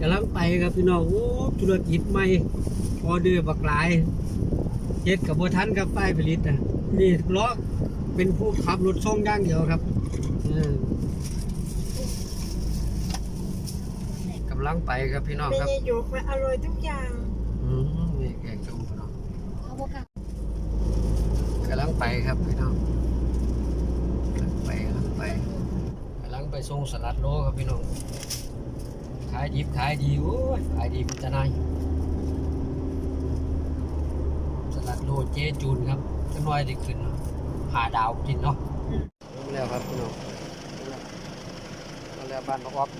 กำลังไปครับพี่น้องโอ้ธุรกิจใหม่ออเดอร์บักหลายเฮ็ดกับบัทันกับป้ายผลิตอะนี่ล้อเป็นผู้ขับรถส่งอย่างเดียวครับเออกำลังไปครับพี่น้องไม่ครับได้ยกมาอร่อยทุกอย่างอืมนี่แกงส้มพี่น้องเขาบอกกันกำลังไปครับพี่น้องกำลังไปกำลังไปกำลังไปส่งสลัดโลครับพี่น้องขายดิบขายดีโอ้ยขายดีเป็นจะนายสลัดโลเจจูนครับจะน้อยได้ขึ้นหาดาวกินเนาะลงแล้วครับพี่น้องลงแล้วบ้านพักออฟ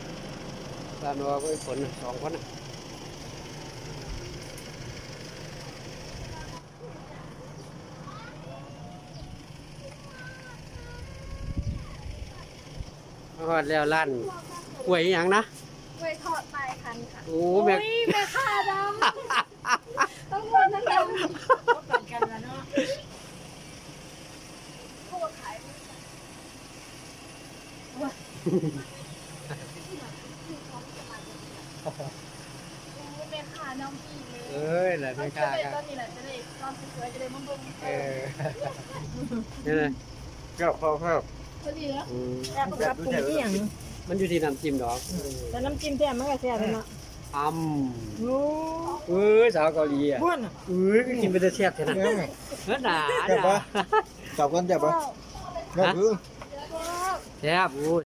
บ้านพักออฟก็ฝนสองคนน่ะฮอดแล้วร้านกล้วยอย่างนะ กล้วยทอดปลายคันค่ะโอ้แม่ยแม่ค่าดำต้องคนทั้งดำก็เปิดกันแล้วเนาะเขาบอกขายแม่ค่าน้ำอีกเลยเอ้ยแหละไม่กล้าจะคได้รับตอนนี้แหละจะได้ตอนสวยๆจะได้มาเบิ่งเออนี่เลยก็พอครับพอดีแล้ว อืมแต่ปกติปรุงที่อย่าง มันอยู่ที่น้ำจิ้มดอกแต่น้ำจิ้มแจ่มมันก็แซ่บเลยเนาะอ้ํโอ้เอ้ยสาวเกาหลีอะบ้วนอะเอ้ยกินไปแต่แซ่บแท้นะเฮ้ยหนาหแซ่บนาปะจับกันจับปะว้าวก็คือว้าวแซ่บโอ้ย